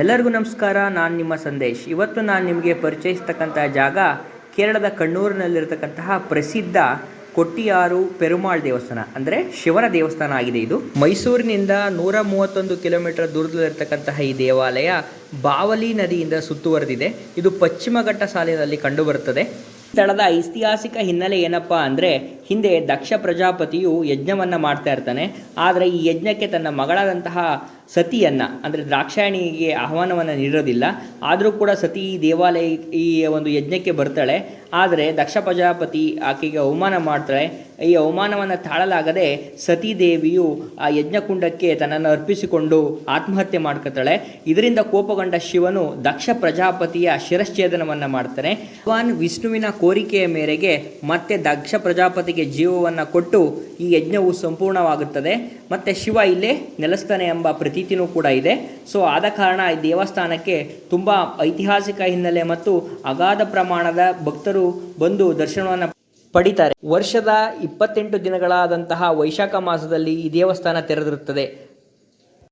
ಎಲ್ಲರಿಗೂ ನಮಸ್ಕಾರ, ನಾನು ನಿಮ್ಮ ಸಂದೇಶ್. ಇವತ್ತು ನಾನು ನಿಮಗೆ ಪರಿಚಯಿಸ್ತಕ್ಕಂತಹ ಜಾಗ ಕೇರಳದ ಕಣ್ಣೂರಿನಲ್ಲಿರತಕ್ಕಂತಹ ಪ್ರಸಿದ್ಧ ಕೊಟ್ಟಿಯಾರು ಪೆರುಮಾಳ್ ದೇವಸ್ಥಾನ, ಅಂದರೆ ಶಿವನ ದೇವಸ್ಥಾನ ಆಗಿದೆ ಇದು. ಮೈಸೂರಿನಿಂದ ನೂರ ಮೂವತ್ತೊಂದು ಕಿಲೋಮೀಟರ್ ದೂರದಲ್ಲಿರ್ತಕ್ಕಂತಹ ಈ ದೇವಾಲಯ ಬಾವಲಿ ನದಿಯಿಂದ ಸುತ್ತುವರೆದಿದೆ. ಇದು ಪಶ್ಚಿಮ ಘಟ್ಟ ಸಾಲಿನಲ್ಲಿ ಕಂಡುಬರುತ್ತದೆ. ಸ್ಥಳದ ಐತಿಹಾಸಿಕ ಹಿನ್ನೆಲೆ ಏನಪ್ಪಾ ಅಂದರೆ ಹಿಂದೆ ದಕ್ಷ ಪ್ರಜಾಪತಿಯು ಯಜ್ಞವನ್ನು ಮಾಡ್ತಾ ಇರ್ತಾನೆ. ಆದರೆ ಈ ಯಜ್ಞಕ್ಕೆ ತನ್ನ ಮಗಳಾದಂತಹ ಸತಿಯನ್ನು, ಅಂದರೆ ದ್ರಾಕ್ಷಾಯಣಿಗೆ ಆಹ್ವಾನವನ್ನು ನೀಡೋದಿಲ್ಲ. ಆದರೂ ಕೂಡ ಸತಿ ಈ ದೇವಾಲಯ, ಈ ಒಂದು ಯಜ್ಞಕ್ಕೆ ಬರ್ತಾಳೆ. ಆದರೆ ದಕ್ಷ ಪ್ರಜಾಪತಿ ಆಕೆಗೆ ಅವಮಾನ ಮಾಡ್ತಾಳೆ. ಈ ಅವಮಾನವನ್ನು ತಾಳಲಾಗದೆ ಸತೀದೇವಿಯು ಆ ಯಜ್ಞಕುಂಡಕ್ಕೆ ತನ್ನನ್ನು ಅರ್ಪಿಸಿಕೊಂಡು ಆತ್ಮಹತ್ಯೆ ಮಾಡ್ಕೊತಾಳೆ. ಇದರಿಂದ ಕೋಪಗೊಂಡ ಶಿವನು ದಕ್ಷ ಪ್ರಜಾಪತಿಯ ಶಿರಶ್ಛೇದನವನ್ನು ಮಾಡ್ತಾನೆ. ಭಗವಾನ್ ವಿಷ್ಣುವಿನ ಕೋರಿಕೆಯ ಮೇರೆಗೆ ಮತ್ತೆ ದಕ್ಷ ಪ್ರಜಾಪತಿಗೆ ಜೀವವನ್ನು ಕೊಟ್ಟು ಈ ಯಜ್ಞವು ಸಂಪೂರ್ಣವಾಗುತ್ತದೆ. ಮತ್ತು ಶಿವ ಇಲ್ಲೇ ನೆಲೆಸ್ತಾನೆ ಎಂಬ ಪ್ರತೀತಿನೂ ಕೂಡ ಇದೆ. ಸೊ ಆದ ಕಾರಣ ಈ ದೇವಸ್ಥಾನಕ್ಕೆ ತುಂಬ ಐತಿಹಾಸಿಕ ಹಿನ್ನೆಲೆ ಮತ್ತು ಅಗಾಧ ಪ್ರಮಾಣದ ಭಕ್ತರು ಬಂದು ದರ್ಶನವನ್ನು ಪಡಿತಾರೆ. ವರ್ಷದ ಇಪ್ಪತ್ತೆಂಟು ದಿನಗಳಾದಂತಹ ವೈಶಾಖ ಮಾಸದಲ್ಲಿ ಈ ದೇವಸ್ಥಾನ ತೆರೆದಿರುತ್ತದೆ.